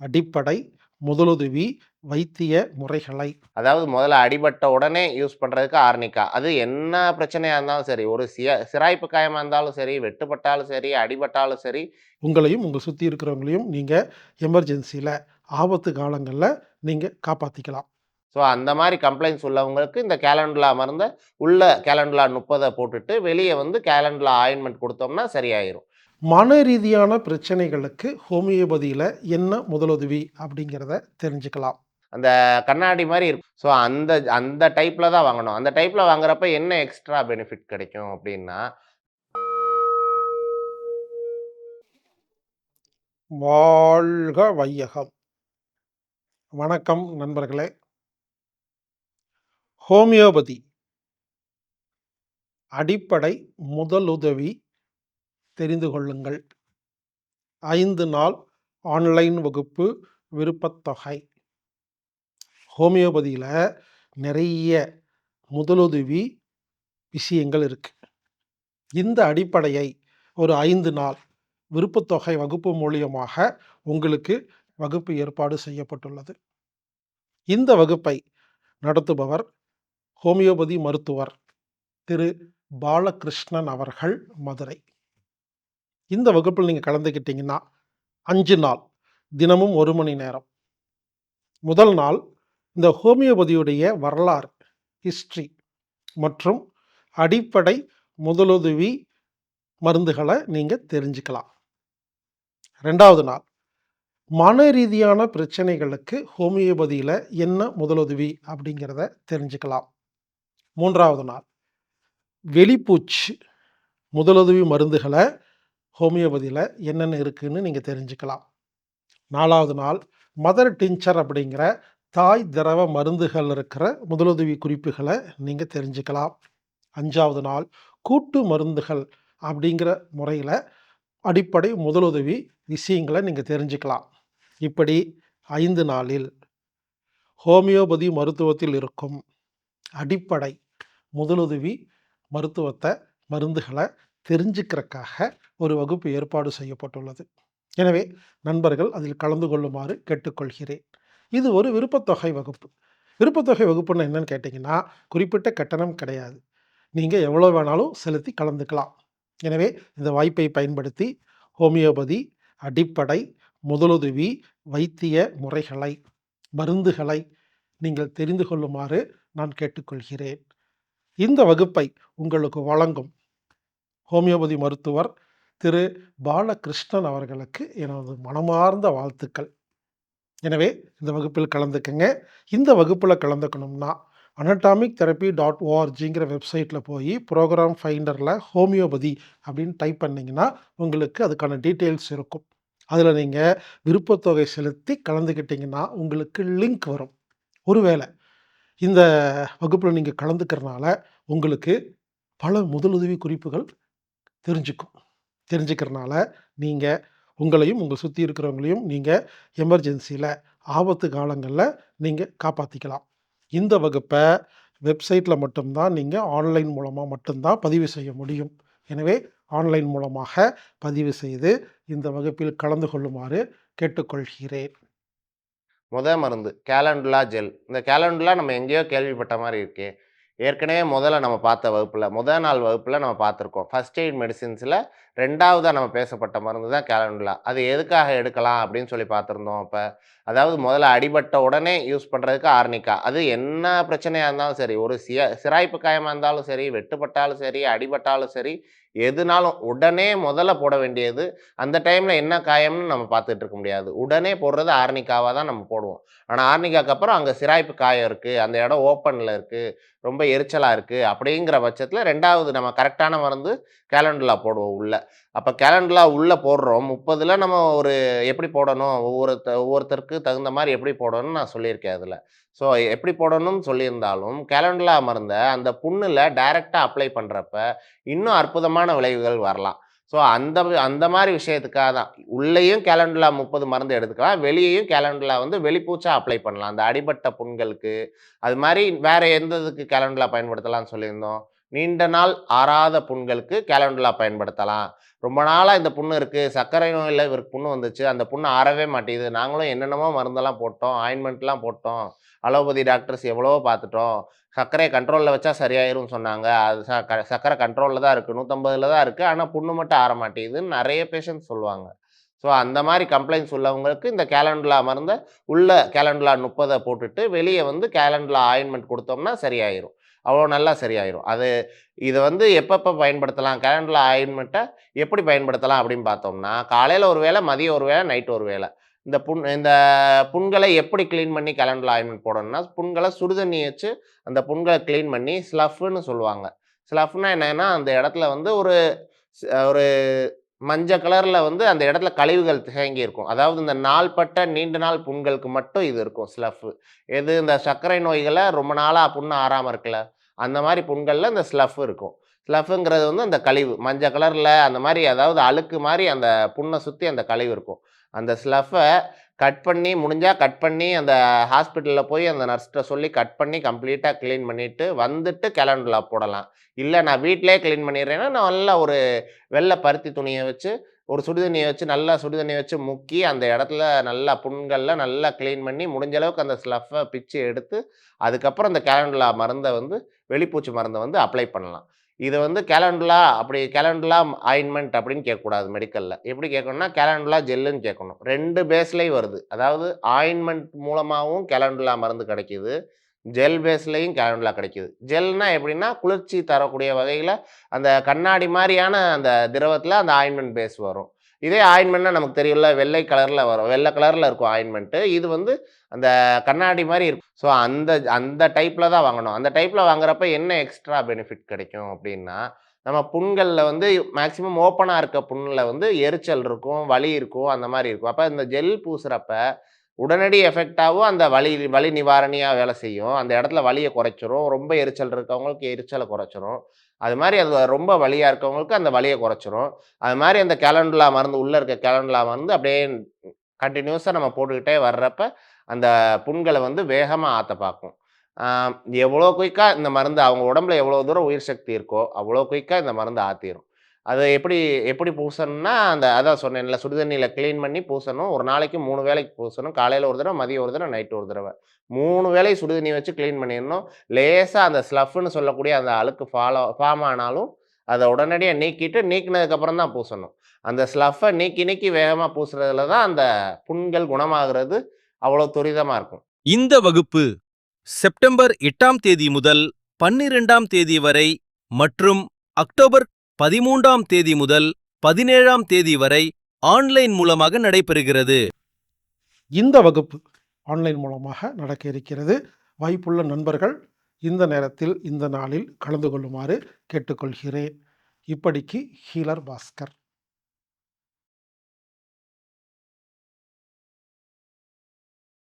அடிப்படை முதலுதவி வைத்திய முறைகளை. அதாவது முதல்ல அடிபட்ட உடனே யூஸ் பண்ணுறதுக்கு ஆர்னிக்கா அது என்ன பிரச்சனையாக இருந்தாலும் சரி ஒரு சிய சிராய்ப்பு காயமாக இருந்தாலும் சரி வெட்டுப்பட்டாலும் சரி அடிபட்டாலும் சரி உங்களையும் உங்கள் சுற்றி இருக்கிறவங்களையும் நீங்கள் எமர்ஜென்சியில் ஆபத்து காலங்களில் நீங்கள் காப்பாற்றிக்கலாம் ஸோ அந்த மாதிரி கம்ப்ளைண்ட்ஸ் உள்ளவங்களுக்கு இந்த கேலண்டுலா மருந்தை உள்ள கேலண்டுலா முப்பதை போட்டுட்டு வெளியே வந்து கேலண்டுலா ஆயின்மெண்ட் கொடுத்தோம்னா சரியாயிரும். மன ரீதியான பிரச்சனைகளுக்கு ஹோமியோபதியில் என்ன முதலுதவி அப்படிங்கிறத தெரிஞ்சுக்கலாம். அந்த கண்ணாடி மாதிரி இருக்கும் ஸோ அந்த அந்த டைப்பில் தான் வாங்கணும். அந்த டைப்பில் வாங்குறப்ப என்ன எக்ஸ்ட்ரா பெனிஃபிட் கிடைக்கும் அப்படின்னா வாழ்க வையகம். வணக்கம் நண்பர்களே. ஹோமியோபதி அடிப்படை முதலுதவி தெரிந்து கொள்ளுங்கள். ஐந்து நாள் ஆன்லைன் வகுப்பு விருப்பத்தொகை. ஹோமியோபதியில் நிறைய முதலுதவி விஷயங்கள் இருக்குது இந்த அடிப்படையை ஒரு ஐந்து நாள் விருப்பத்தொகை வகுப்பு மூலியமாக உங்களுக்கு வகுப்பு ஏற்பாடு செய்யப்பட்டுள்ளது. இந்த வகுப்பை நடத்துபவர் ஹோமியோபதி மருத்துவர் திரு. பாலகிருஷ்ணன் அவர்கள் மதுரை. இந்த வகுப்பில் நீங்கள் கலந்துக்கிட்டீங்கன்னா அஞ்சு நாள் தினமும் ஒரு மணி நேரம். முதல் நாள் இந்த ஹோமியோபதியுடைய வரலாறு ஹிஸ்ட்ரி மற்றும் அடிப்படை முதலுதவி மருந்துகளை நீங்கள் தெரிஞ்சுக்கலாம். ரெண்டாவது நாள் மன ரீதியான பிரச்சனைகளுக்கு ஹோமியோபதியில் என்ன முதலுதவி அப்படிங்கிறத தெரிஞ்சுக்கலாம். மூன்றாவது நாள் வெளிப்பூச்சு முதலுதவி மருந்துகளை ஹோமியோபதியில் என்னென்ன இருக்குதுன்னு நீங்கள் தெரிஞ்சுக்கலாம். நாலாவது நாள் மதர் டிஞ்சர் அப்படிங்கிற தாய் திரவ மருந்துகள் இருக்கிற முதலுதவி குறிப்புகளை நீங்கள் தெரிஞ்சுக்கலாம். அஞ்சாவது நாள் கூட்டு மருந்துகள் அப்படிங்கிற முறையில் அடிப்படை முதலுதவி விஷயங்களை நீங்கள் தெரிஞ்சுக்கலாம். இப்படி ஐந்து நாளில் ஹோமியோபதி மருத்துவத்தில் இருக்கும் அடிப்படை முதலுதவி மருத்துவத்தை மருந்துகளை தெரிஞ்சுக்கிறக்காக ஒரு வகுப்பு ஏற்பாடு செய்யப்பட்டுள்ளது. எனவே நண்பர்கள் அதில் கலந்து கொள்ளுமாறு கேட்டுக்கொள்கிறேன். இது ஒரு விருப்பத்தொகை வகுப்பு. விருப்பத்தொகை வகுப்புன்னு என்னன்னு கேட்டிங்கன்னா குறிப்பிட்ட கட்டணம் கிடையாது. நீங்கள் எவ்வளோ வேணாலும் செலுத்தி கலந்துக்கலாம். எனவே இந்த வாய்ப்பை பயன்படுத்தி ஹோமியோபதி அடிப்படை முதலுதவி வைத்திய முறைகளை மருந்துகளை நீங்கள் தெரிந்து கொள்ளுமாறு நான் கேட்டுக்கொள்கிறேன். இந்த வகுப்பை உங்களுக்கு வழங்கும் ஹோமியோபதி மருத்துவர் திரு பாலகிருஷ்ணன் அவர்களுக்கு எனது மனமார்ந்த வாழ்த்துக்கள். எனவே இந்த வகுப்பில் கலந்துக்கங்க. இந்த வகுப்பில் கலந்துக்கணும்னா அனட்டாமிக் தெரப்பி டாட் ஓஆர்ஜிங்கிற வெப்சைட்டில் போய் ப்ரோக்ராம் ஃபைண்டரில் ஹோமியோபதி அப்படின்னு டைப் பண்ணிங்கன்னா உங்களுக்கு அதுக்கான டீட்டெயில்ஸ் இருக்கும். அதில் நீங்கள் விருப்பத்தொகை செலுத்தி கலந்துக்கிட்டிங்கன்னா உங்களுக்கு லிங்க் வரும். ஒருவேளை இந்த வகுப்பில் நீங்கள் கலந்துக்கிறனால உங்களுக்கு பல முதலுதவி குறிப்புகள் தெரிஞ்சுக்கும். தெரிஞ்சுக்கிறனால நீங்கள் உங்களையும் உங்கள் சுற்றி இருக்கிறவங்களையும் நீங்கள் எமர்ஜென்சியில் ஆபத்து காலங்களில் நீங்கள் காப்பாற்றிக்கலாம் இந்த வகுப்பை வெப்சைட்டில் மட்டும்தான் நீங்கள் ஆன்லைன் மூலமாக மட்டும்தான் பதிவு செய்ய முடியும். எனவே ஆன்லைன் மூலமாக பதிவு செய்து இந்த வகுப்பில் கலந்து கொள்ளுமாறு கேட்டுக்கொள்கிறேன். முத மருந்து கேலண்டுலா ஜெல் இந்த கேலண்டுலா நம்ம எங்கேயோ கேள்விப்பட்ட மாதிரி இருக்கேன் ஏற்கனவே முதல்ல நம்ம பார்த்த வகுப்பில் முதல் நாள் வகுப்பில் நம்ம பார்த்துருக்கோம். ஃபஸ்ட் எய்ட் மெடிசின்ஸில் ரெண்டாவதாக நம்ம பேசப்பட்ட மருந்து தான் கேலண்டுலா அது எதுக்காக எடுக்கலாம் அப்படின்னு சொல்லி பார்த்துருந்தோம் அப்போ. அதாவது முதல்ல அடிபட்ட உடனே யூஸ் பண்ணுறதுக்கு ஆர்னிக்கா அது என்ன பிரச்சனையாக இருந்தாலும் சரி ஒரு சிய சிராய்ப்பு காயமாக இருந்தாலும் சரி வெட்டுப்பட்டாலும் சரி அடிபட்டாலும் சரி எதுனாலும் உடனே முதல்ல போட வேண்டியது அந்த டைமில் என்ன காயம்னு நம்ம பார்த்துட்டு இருக்க முடியாது. உடனே போடுறது ஆர்னிக்காவாக தான் நம்ம போடுவோம். ஆனால் ஆர்னிக்காக்கு அப்புறம் அங்கே சிராய்ப்பு காயம் இருக்குது அந்த இடம் ஓப்பனில் இருக்குது ரொம்ப எரிச்சலாக இருக்குது அப்படிங்கிற பட்சத்தில் ரெண்டாவது நம்ம கரெக்டான மருந்து கேலண்டரில் போடுவோம் உள்ளே. அப்போ கேலண்டுலா உள்ளே போடுறோம். முப்பதில் நம்ம ஒரு எப்படி போடணும்? ஒவ்வொருத்த ஒவ்வொருத்தருக்கு தகுந்த மாதிரி எப்படி போடணும்னு நான் சொல்லியிருக்கேன் அதில். ஸோ எப்படி போடணும்னு சொல்லியிருந்தாலும் கேலண்டரில் மருந்தை அந்த புண்ணில் டைரெக்டாக அப்ளை பண்ணுறப்ப இன்னும் அற்புதமான விளைவுகள் வரலாம். ஸோ அந்த அந்த மாதிரி விஷயத்துக்காக தான். உள்ளேயும் கேலண்டரில் முப்பது மருந்து எடுத்துக்கலாம். வெளியேயும் கேலண்டரில் வந்து வெளிப்பூச்சா அப்ளை பண்ணலாம். அந்த அடிபட்ட புண்களுக்கு அது மாதிரி வேறு எந்த இதுக்கு கேலண்டரில் பயன்படுத்தலாம்னு சொல்லியிருந்தோம். நீண்ட நாள் ஆறாத புண்களுக்கு கேலண்டுலா பயன்படுத்தலாம். ரொம்ப நாளாக இந்த புண்ணு இருக்குது சர்க்கரை நோயில் இவருக்கு புண்ணு வந்துச்சு. அந்த புண்ணு ஆறவே மாட்டேங்குது. நாங்களும் என்னென்னமோ மருந்தெல்லாம் போட்டோம். ஆயின்மெண்ட்லாம் போட்டோம். அலோபதி டாக்டர்ஸ் எவ்வளவோ பார்த்துட்டோம். சர்க்கரையை கண்ட்ரோலில் வச்சா சரியாயிரும்னு சொன்னாங்க. அது ச க சர்க்கரை கண்ட்ரோலில் தான் இருக்குது நூற்றம்பதில் தான் இருக்குது ஆனால் புண்ணு மட்டும் ஆற மாட்டேங்குதுன்னு நிறைய பேஷண்ட் சொல்லுவாங்க. ஸோ அந்த மாதிரி கம்ப்ளைண்ட்ஸ் உள்ளவங்களுக்கு இந்த கேலண்டுலா மருந்தை உள்ள கேலண்டுலா முப்பதை போட்டுட்டு வெளியே வந்து கேலண்டுலா ஆயின்மெண்ட் கொடுத்தோம்னா சரியாயிரும். அவ்வளோ நல்லா சரியாயிரும். அது இதை வந்து எப்பப்போ பயன்படுத்தலாம்? கேலண்டரில் ஆயின்மெண்ட்டை எப்படி பயன்படுத்தலாம் அப்படின்னு பார்த்தோம்னா காலையில் ஒரு வேளை மதியம் ஒரு வேளை நைட் ஒரு வேளை. இந்த புண் இந்த புண்களை எப்படி க்ளீன் பண்ணி கேலண்டரில் ஆயின்மெண்ட் போடணும்னா புண்களை சுடுதண்ணி வச்சு அந்த புண்களை க்ளீன் பண்ணி ஸ்லஃப்னு சொல்லுவாங்க. ஸ்லஃப்னா என்னென்னா அந்த இடத்துல வந்து ஒரு ஒரு மஞ்சள் கலரில் வந்து அந்த இடத்துல கழிவுகள் தேங்கி இருக்கும் அதாவது இந்த நாள்பட்ட நீண்ட நாள் புண்களுக்கு மட்டும் இது இருக்கும் ஸ்லஃப். எது இந்த சர்க்கரை நோய்களை ரொம்ப நாளாக புண்ணு ஆறாமல் இருக்குல்ல அந்த மாதிரி புண்களில் இந்த ஸ்லஃப் இருக்கும். ஸ்லஃப்ங்கிறது வந்து அந்த கழிவு மஞ்சள் கலரில் அந்த மாதிரி அதாவது அழுக்கு மாதிரி அந்த புண்ணை சுற்றி அந்த கழிவு இருக்கும். அந்த ஸ்லஃபை கட் பண்ணி முடிஞ்சால் கட் பண்ணி அந்த ஹாஸ்பிட்டலில் போய் அந்த நர்ஸ்கிட்ட சொல்லி கட் பண்ணி கம்ப்ளீட்டாக க்ளீன் பண்ணிவிட்டு வந்துட்டு கேலண்டரில் போடலாம். இல்லை நான் வீட்டிலே க்ளீன் பண்ணிடுறேன்னா நான் நல்லா ஒரு வெள்ளை பருத்தி துணியை வச்சு ஒரு சுடுதண்ணியை வச்சு நல்லா சுடுதண்ணியை வச்சு முக்கி அந்த இடத்துல நல்லா புண்களில் நல்லா க்ளீன் பண்ணி முடிஞ்ச அளவுக்கு அந்த ஸ்லஃபை பிச்சு எடுத்து அதுக்கப்புறம் அந்த கேலண்டரில் மருந்தை வந்து வெளிப்பூச்சி மருந்தை வந்து அப்ளை பண்ணலாம். இது வந்து கேலண்டுலா அப்படி கேலண்டுலா ஆயின்மெண்ட் அப்படின்னு கேட்கக்கூடாது மெடிக்கலில் எப்படி கேட்கணும்னா கேலண்டுலா ஜெல்லுன்னு கேட்கணும். ரெண்டு பேஸ்லேயும் வருது. அதாவது ஆயின்மெண்ட் மூலமாகவும் கேலண்டுலா மருந்து கிடைக்கிது. ஜெல் பேஸ்லேயும் கேலண்டுலா கிடைக்கிது. ஜெல்னா எப்படின்னா குளிர்ச்சி தரக்கூடிய வகையில் அந்த கண்ணாடி மாதிரியான அந்த திரவத்தில் அந்த ஆயின்மெண்ட் பேஸ் வரும். இதே ஆயின்மெண்ட்னா நமக்கு தெரியல வெள்ளை கலரில் வரும். வெள்ளை கலரில் இருக்கும் ஆயின்மெண்ட்டு இது வந்து அந்த கண்ணாடி மாதிரி இருக்கும். ஸோ அந்த அந்த டைப்பில் தான் வாங்கணும். அந்த டைப்பில் வாங்குறப்ப என்ன எக்ஸ்ட்ரா பெனிஃபிட் கிடைக்கும் அப்படின்னா நம்ம புண்களில் வந்து மேக்ஸிமம் ஓப்பனாக இருக்க புண்ணில் வந்து எரிச்சல் இருக்கும் வலி இருக்கும் அந்த மாதிரி இருக்கும். அப்போ இந்த ஜெல் பூசுகிறப்ப உடனடி எஃபெக்டாகவும் அந்த வலி வலி நிவாரணியாக வேலை செய்யும். அந்த இடத்துல வலியை குறைச்சிரும். ரொம்ப எரிச்சல் இருக்கவங்களுக்கு எரிச்சலை குறைச்சிரும். அது மாதிரி அது ரொம்ப வலியாக இருக்கவங்களுக்கு அந்த வலியை குறைச்சிரும். அது மாதிரி அந்த கேலண்டுலா மருந்து உள்ளே இருக்க கேலண்டுலா மருந்து அப்படியே கண்டினியூஸாக நம்ம போட்டுக்கிட்டே வர்றப்ப அந்த புண்களை வந்து வேகமாக ஆற்ற பார்க்கும் எவ்வளோ குயிக்காக இந்த மருந்து அவங்க உடம்புல எவ்வளோ தூரம் உயிர் சக்தி இருக்கோ அவ்வளோ குயிக்காக இந்த மருந்து ஆற்றிடும் அதை எப்படி எப்படி பூசணும்னா அந்த அதான் சொன்னேன்ல சுடுதண்ணியில் க்ளீன் பண்ணி பூசணும். ஒரு நாளைக்கு மூணு வேளைக்கு பூசணும். காலையில் ஒரு தடவை மதியம் ஒரு தடவை நைட்டு ஒரு தடவை. மூணு வேளை சுடுதண்ணி வச்சு க்ளீன் பண்ணிடணும். லேசாக அந்த ஸ்லஃப்னு சொல்லக்கூடிய அந்த அழுக்கு ஃபாலோ ஃபார்ம் ஆனாலும் அதை உடனடியாக நீக்கிட்டு நீக்கினதுக்கப்புறம் தான் பூசணும். அந்த ஸ்லஃப்பை நீக்கி நீக்கி வேகமாக பூசுறதுல தான் அந்த புண்கள் குணமாகிறது அவ்வளோ துரிதமாக இருக்கும். இந்த வகுப்பு செப்டம்பர் எட்டாம் தேதி முதல் பன்னிரெண்டாம் தேதி வரை மற்றும் அக்டோபர் பதிமூன்றாம் தேதி முதல் பதினேழாம் தேதி வரை ஆன்லைன் மூலமாக நடைபெறுகிறது. இந்த வகுப்பு ஆன்லைன் மூலமாக நடக்க இருக்கிறது. வாய்ப்புள்ள நண்பர்கள் இந்த நேரத்தில் இந்த நாளில் கலந்து கொள்ளுமாறு கேட்டுக்கொள்கிறேன். இப்படிக்கு ஹீலர் பாஸ்கர்.